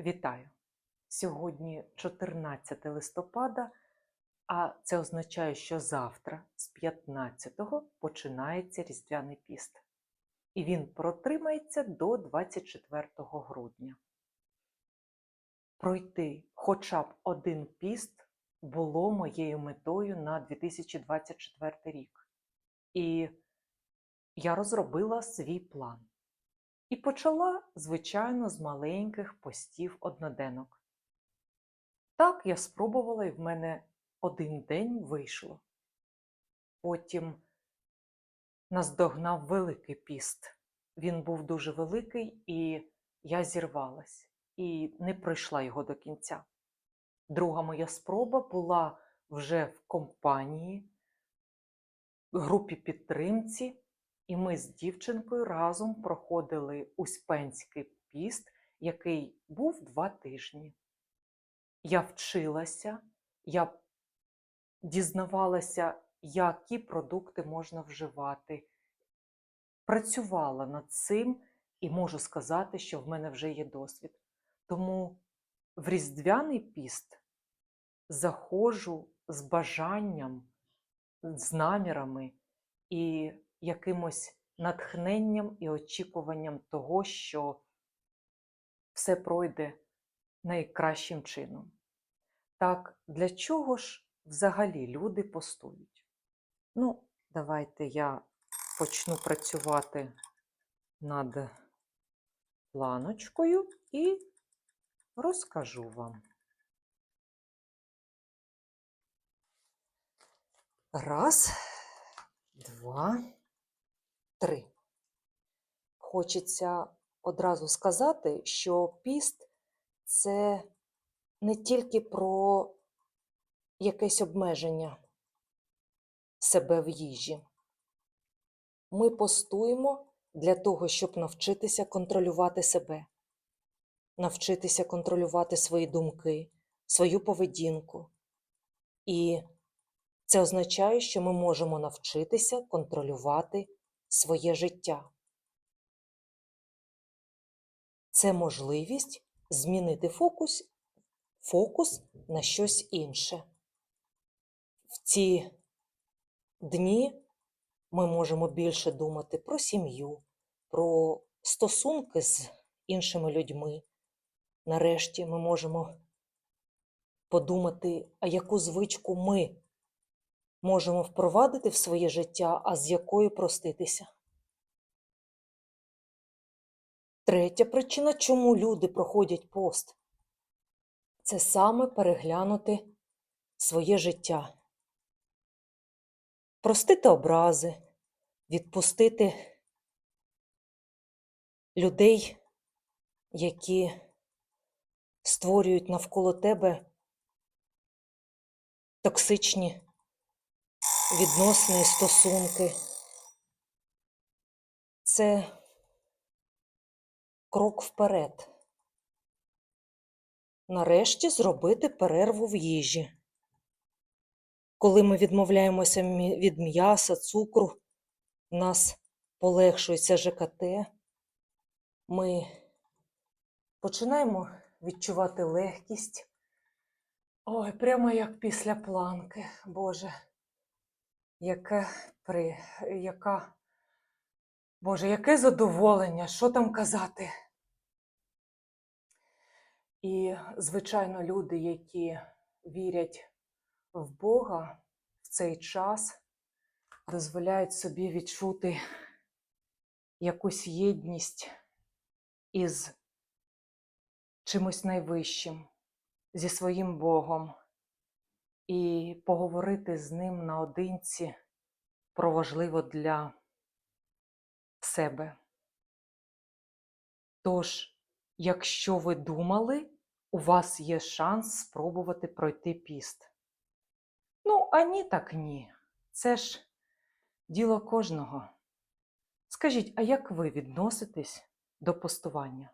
Вітаю! Сьогодні 14 листопада, а це означає, що завтра, з 15-го, починається Різдвяний піст. І він протримається до 24 грудня. Пройти хоча б один піст було моєю метою на 2024 рік. І я розробила свій план. І почала, звичайно, з маленьких постів одноденок. Так я спробувала, і в мене один день вийшло. Потім наздогнав великий піст. Він був дуже великий, і я зірвалась і не пройшла його до кінця. Друга моя спроба була вже в компанії, групі підтримці. І ми з дівчинкою разом проходили Успенський піст, який був два тижні. Я вчилася, я дізнавалася, які продукти можна вживати. Працювала над цим і можу сказати, що в мене вже є досвід. Тому в Різдвяний піст заходжу з бажанням, з намірами і якимось натхненням і очікуванням того, що все пройде найкращим чином. Так, для чого ж взагалі люди постують? Ну, давайте я почну працювати над планочкою і розкажу вам. Раз, два три. Хочеться одразу сказати, що піст це не тільки про якесь обмеження себе в їжі. Ми постуємо для того, щоб навчитися контролювати себе, навчитися контролювати свої думки, свою поведінку. І це означає, що ми можемо навчитися контролювати своє життя. Це можливість змінити фокус, фокус на щось інше. В ці дні ми можемо більше думати про сім'ю, про стосунки з іншими людьми. Нарешті ми можемо подумати, а яку звичку ми можемо впровадити в своє життя, а з якою проститися. Третя причина, чому люди проходять пост, це саме переглянути своє життя, простити образи, відпустити людей, які створюють навколо тебе токсичні відносини, стосунки. Це крок вперед. Нарешті зробити перерву в їжі. Коли ми відмовляємося від м'яса, цукру, у нас полегшується ЖКТ, ми починаємо відчувати легкість. Ой, прямо як після планки, Боже яке при, яка, Боже, яке задоволення, що там казати? І, звичайно, люди, які вірять в Бога в цей час, дозволяють собі відчути якусь єдність із чимось найвищим, зі своїм Богом і поговорити з ним наодинці про важливо для себе. Тож, якщо ви думали, у вас є шанс спробувати пройти піст. Ну, а ні, так ні. Це ж діло кожного. Скажіть, а як ви відноситесь до постування?